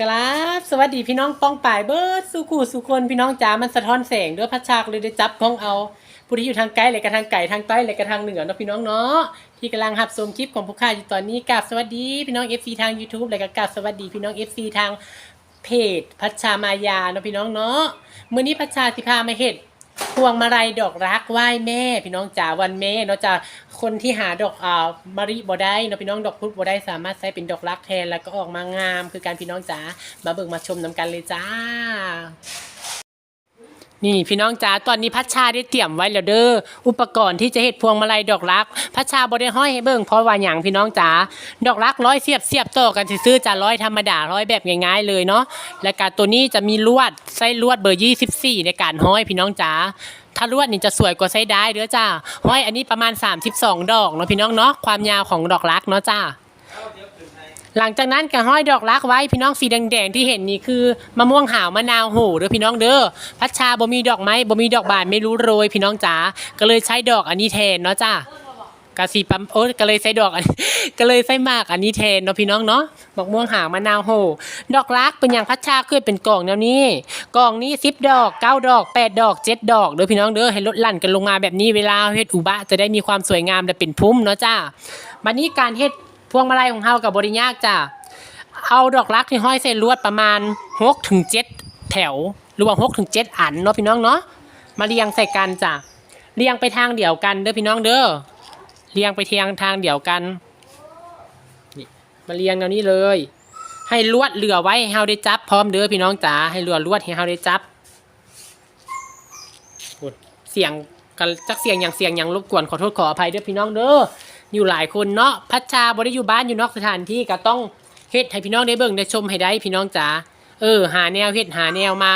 กราบสวัสดีพี่น้องป้องป่ายเบิร์ดสุขูสุคนพี่น้องจ๋ามันสะท้อนแสงด้วยพัชชากเลยได้จับของเอาผู้ที่อยู่ทางไกลเลยกระทางไก่ทางใต้เลยกระทางเหนือเนาะพี่น้องเนาะที่กำลังหับชมคลิปของผู้ค้าอยู่ตอนนี้กราบสวัสดีพี่น้อง FC ทาง YouTube เลยก็กราบสวัสดีพี่น้อง FC ทางเพจพัชชามายาเนาะพี่น้องเนาะมื้อนี้พัชชาสิพามาเฮ็ด พวงมาลัยดอกรักไหว้แม่ พี่น้องจ๋าวันแม่เนาะจ๋าคนที่หาดอกอ่ามะริบ่ได้เนาะพี่น้องดอกพุธบ่ได้สามารถใช้เป็นดอกรักแทนแล้วก็ออกมางาม คือการพี่น้องจ๋ามาเบิ่งมาชมนำกันเลยจ้า นี่พี่น้องจ๋าตอนนี้พัชชาได้เตรียมไว้แล้วเด้ออุปกรณ์ที่จะเฮ็ดพวงมาลัยดอกรัก พัชชาบ่ได้ห้อยให้เบิ่งเพราะว่าหยังพี่น้องจ๋าดอกรักร้อยเสียบเสียบต่อกันซื่อจ้าร้อยธรรมดาร้อยแบบง่ายๆเลยเนาะและการตัวนี้จะมีลวดไส้ลวดเบอร์ 24 ในการห้อยพี่น้องจ๋าถ้าลวดนี่จะสวยกว่าไส้ได้เด้อจ้าห้อยอันนี้ประมาณ 32 ดอกเนาะพี่น้องเนาะความยาวของดอกรักเนาะจ้า หลังจากนั้นก็ห้อยดอกรักไว้พี่น้องสีแดงๆที่เห็นนี่คือมะม่วงหาวมะนาวโหเด้อพี่น้องเด้อพัชชาบ่มีดอกไม้บ่มีดอกบานไม่รู้โรยพี่น้องจ๋าก็เลยใช้ดอกอันนี้แทนเนาะจ้ากะสีปั๊มโอ้ก็เลยใช้ดอกอันก็เลยใช้มากอันนี้แทนเนาะพี่น้องเนาะมะม่วงหาวมะนาวโห ดอกรักเป็นอย่างพัชชาเคยเป็นกล่องแนวนี้กล่องนี้10ดอก9ดอก8ดดอก7ดดอกเด้อพี่น้องเด้อให้ลดหลั่นกันลงมาแบบนี้เวลาเฮ็ดอุบะจะได้มีความสวยงามและเป็นพุ่มเนาะจ้าบัดนี้การเฮ็ด พวงมาลัยของเฮากับบริยากจ้าเอาดอกรักที่ห้อยใส่ลวดประมาณ6ถึง7แถว หรือว่า6ถึง7อันเนาะพี่น้องเนาะมาเรียงใส่กันจ้ะเรียงไปทางเดียวกันเด้อพี่น้องเด้อเรียงไปเทียงทางเดียวกันนี่มาเรียงแนวนี้เลย ให้ลวดเหลือไว้ให้เฮาได้จับพร้อมเด้อพี่น้องจ๋าให้เหลือลวดให้เฮาได้จับเสียงกันจักเสียงอย่างเสียงอย่างรบกวนขอโทษขออภัยเด้อพี่น้องเด้อ อยู่หลายคนเนาะพัชชาบ่ได้อยู่บ้านอยู่นอกสถานที่ก็ต้องเฮ็ดให้พี่น้องได้เบิ่งได้ชมให้ได้พี่น้องจ๋าเออ หาแนวเฮ็ดหาแนวมา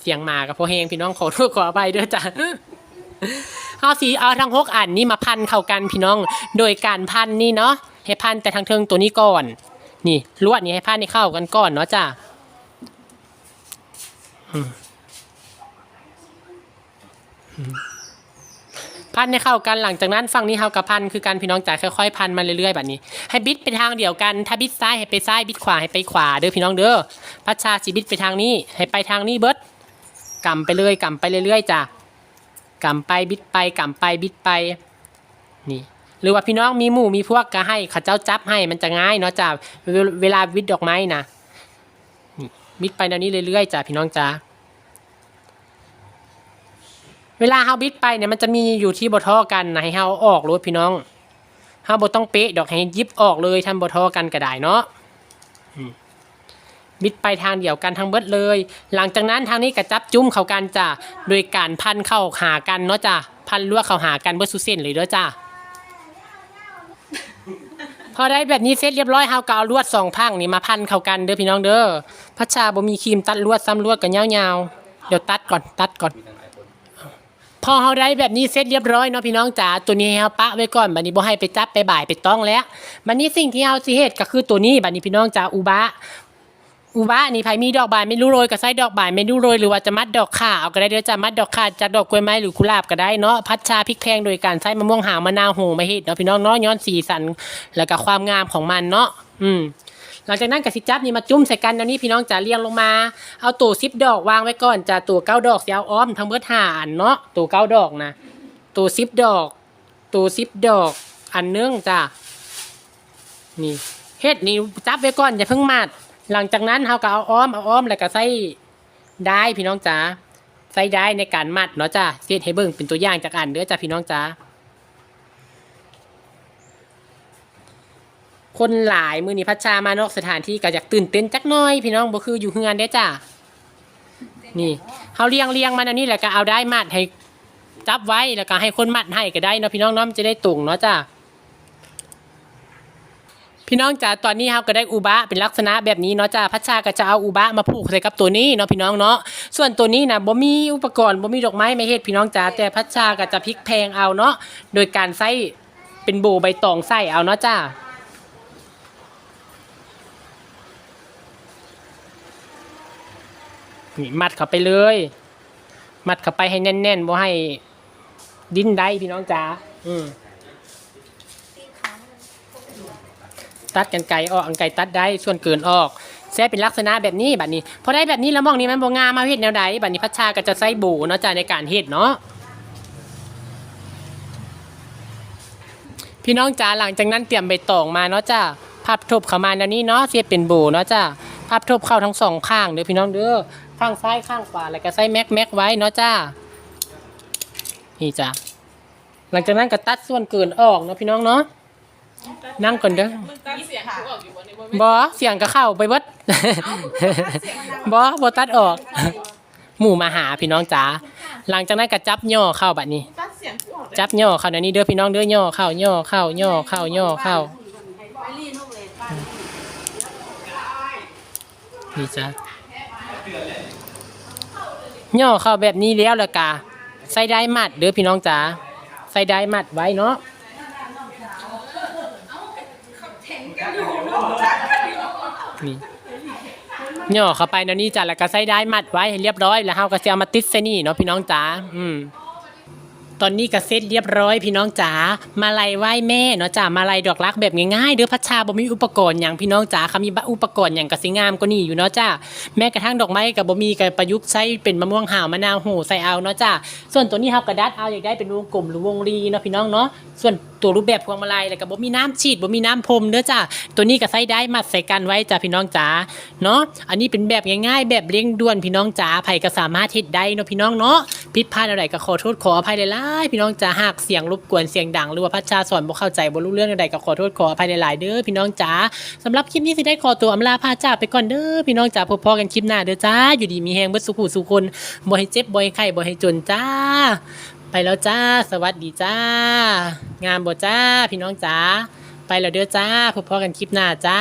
เสียงมากับพ่อแหงพี่น้องขอโทษขออภัยด้วยจ้ะเอาสีเอาทั้งหกอันนี้มาพันเข้ากันพี่น้อง โดยการพันนี่เนาะให้พันแต่ทางเทิงตัวนี้ก่อน นี่ลวดนี่ให้พันให้เข้ากันก่อนเนาะจ้ะอืม พันให้เข้ากันหลังจากนั้นฝั่งนี้เฮากับพันคือการพี่น้องจ๋าค่อยๆพันมาเรื่อยๆแบบนี้ ให้บิดไปทางเดียวกัน ถ้าบิดซ้ายให้ไปซ้ายบิดขวาให้ไปขวาเด้อพี่น้องเด้อพัชชาสิบิดไปทางนี้ ให้ไปทางนี้เบิดกำไปเลยกำไปเรื่อยๆจ้ะกำไปบิดไปกำไปบิดไปนี่หรือว่าพี่น้องมีหมู่มีพวกก็ให้ขาเจ้าจับให้มันจะง่ายเนาะจ้ะเวลเวลาบิดดอกไม้นะนี่บิดไปแนวนี้เรื่อยๆจ้ะพี่น้องจ้ะ เวลาเฮาบิดไปเนี่ยมันจะมีอยู่ที่บ่ทอกันนะให้เฮาออกรถพี่น้องห้าบต้องเป๊ะดอกให้ยิบออกเลยทำบทอกันก็ได้เนาะอืมบิดไปทางเดียวกันทางเบิดเลย หลังจากนั้นทางนี้ก็จับจุ้มเข้ากันจ้ะโดยการพันเข้าหากันเนาะจ้ะพันลวดเข้าหากันเบิดสุเส้นเลยเด้อจ้ะพอได้แบบนี้เสร็จเรียบร้อยเฮาก็เอาลวดสองพังนี่มาพันเข้ากันเด้อพี่น้องเด้อพัชชาบ่มีครีมตัดลวดซ้ำลวดกันยาวๆเดี๋ยวตัดก่อนตัดก่อน พอเฮาได้แบบนี้เสร็จเรียบร้อยเนาะพี่น้องจ๋าตัวนี้เฮาปะไว้ก่อนบัดนี้บ่ให้ไปจับไปบ่ายไปต้องแล้วบัดนี้สิ่งที่เฮาสิเฮ็ดก็คือตัวนี้บัดนี้พี่น้องจ๋าอุบะอุบะนี่ไผมีดอกบานไม่รู้โรยก็ใส่ดอกบานไม่รู้โรยหรือว่าจะมัดดอกข่าเอาก็ได้เด้อจ้ะมัดดอกข่าจากดอกกล้วยไม้หรือกุหลาบก็ได้เนาะพัดชาพริกแพงโดยการใส่มะม่วงหาวมะนาวโหมาเฮ็ดเนาะพี่น้องเนาะย้อนสีสันแล้วก็ความงามของมันเนาะอืม หลังจากนั้นก็สิจับนี่มาจุ่มใส่กันอันนี้พี่น้องจะเรียงลงมา เอาตัวซิปดอกวางไว้ก่อนจะตัวเก้าดอกเสียเอาอ้อมทั้งเบิดห้าอันเนาะตัวเก้าดอกนะตัวซิปดอก ตัวซิปดอกอันเนึงจ้ะนี่เฮ็ดนี่จับไว้ก่อนอย่าเพิ่งมัด หลังจากนั้นเราก็เอาอ้อมเอาอ้อมแล้วก็ใส่ได้พี่น้องจ๋าใส่ได้ในการมัดเนาะจ้ะเฮ็ดให้เบิ่งเป็นตัวอย่างจากอันเด้อจ้ะพี่น้องจ๋า คนหลายมือนี้พัชชามานอกสถานที่ก็อยากตื่นเต้นจักหน้อย พี่น้องบ่คืออยู่เฮือนเด้อจ้านี่เฮาเลี้ยงเลี้ยงมันอันนี้แหละก็เอาได้มัดให้จับไว้แล้วก็ให้คนมัดให้ก็ได้เนาะพี่น้องเนาะมันจะได้ตรงเนาะจ้าพี่น้องจ๋าตอนนี้เฮาก็ได้อุบะเป็นลักษณะแบบนี้เนาะจ้าพัชชาก็จะเอาอุบะมาผูกใส่กับตัวนี้เนาะพี่น้องเนาะส่วนตัวนี้นะบ่มีอุปกรณ์บ่มีดอกไม้ไม่เฮ็ดพี่น้องจ๋าแต่พัชชาก็จะพลิกแพงเอาเนาะโดยการใส่เป็นโบใบตองใส่เอาเนาะจ้า นี่มัดเข้าไปเลย มัดเข้าไปให้แน่นๆบ่ให้ดิ้นได้พี่น้องจ๋าอืมตัดกันไกออกอันไกตัดได้ส่วนเกินออกแซ่เป็นลักษณะแบบนี้บัดนี้พอได้แบบนี้แล้วมองนี้มันบ่งามมาเฮ็ดแนวใดบัดนี้พัชชาก็จะใส่บูเนาะจ้ะในการเฮ็ดเนาะพี่น้องจ๋าหลังจากนั้นเตรียมใบตองมาเนาะจ้ะพับทบเข้ามาแนวนี้เนาะเสียเป็นบูเนาะจ้ะ พับทบเข้าทั้งสองข้างเด้อพี่น้องเด้อข้างซ้ายข้างขวาแล้วก็ใส่แม็กแม็กไว้เนาะจ้านี่จ้ะหลังจากนั้นก็ตัดส่วนเกินออกเนาะพี่น้องเนาะนั่งก่อนเด้อเสียงออกอยู่บนบอเสียงก็เข้าไปเบิดบอบอตัดออก หมู่มาหาพี่น้องจ๋าหลังจากนั้นก็จับย่อเข้าบัดนี้ ตัดเสียงออกจับย่อเข้าเดี๋ยวนี้เด้อพี่น้องเด้อย่อเข้าย่อเข้าย่อเข้าย่อเข้า นี่จ้ะย่อเข้าแบบนี้แล้วล้วกะใส่ได้มัดเด้อพี่น้องจ๋าใส่ได้มัดไว้เนาะนี่ย่อเข้าไปเดี๋ยวนี้จ้ะแล้วก็ใส่ได้มัดไว้ให้เรียบร้อยแล้วเฮาก็สิเอามาติดใส่นี่เนาะพี่น้องจ๋าอืม ตอนนี้ก็เสร็จเรียบร้อยพี่น้องจ๋ามาลัยไหว้แม่เนาะจ้ามาลัยดอกรักแบบง่ายๆเด้อพัชชาบ่มีอุปกรณ์อย่างพี่น้องจ๋าเขามีอุปกรณ์อย่างกระสิงามก็นี่อยู่เนาะจ้าแม้กระทั่งดอกไม้กับบ่มีก็ประยุกต์ใช้เป็นมะม่วงห่าวมะนาวโหใส่เอาเนาะจ้าส่วนตัวนี้เฮากระดัดเอาอยากได้เป็นวงกลมหรือวงรีเนาะพี่น้องเนาะส่วนตัวรูปแบบพวงมาลัยแล้วก็บ่มีน้ำฉีดบ่มีน้ำพรมเด้อจ้าตัวนี้ก็ใส่ได้มัดใส่กันไว้จ้าพี่น้องจ๋าเนาะอันนี้เป็นแบบง่ายๆ แบบเร่งด่วนพี่น้องจ๋าไผก็สามารถเฮ็ดได้เนาะพี่น้องเนาะผิดพลาดอะไรก็ขอโทษขออภัยหลายพี่น้องจ๋าหากเสียงรบกวนเสียงดังหรือว่าพัชชาสอนบ่เข้าใจบ่รู้เรื่องใดก็ขอโทษขออภัยหลายๆเด้อพี่น้องจ๋าสำหรับคลิปนี้สิได้ขอตัวอำลาพาจาไปก่อนเด้อพี่น้องจ๋าพบพอกันคลิปหน้าเด้อจ้าอยู่ดีมีแฮงเบิดสุขุสุคนบ่ให้เจ็บบ่ให้ไข้บ่ให้จนจ้า ไปแล้วจ้า สวัสดีจ้า งามบ่จ้า พี่น้องจ้าไปแล้วเด้อจ้าพบพอกันคลิปหน้าจ้า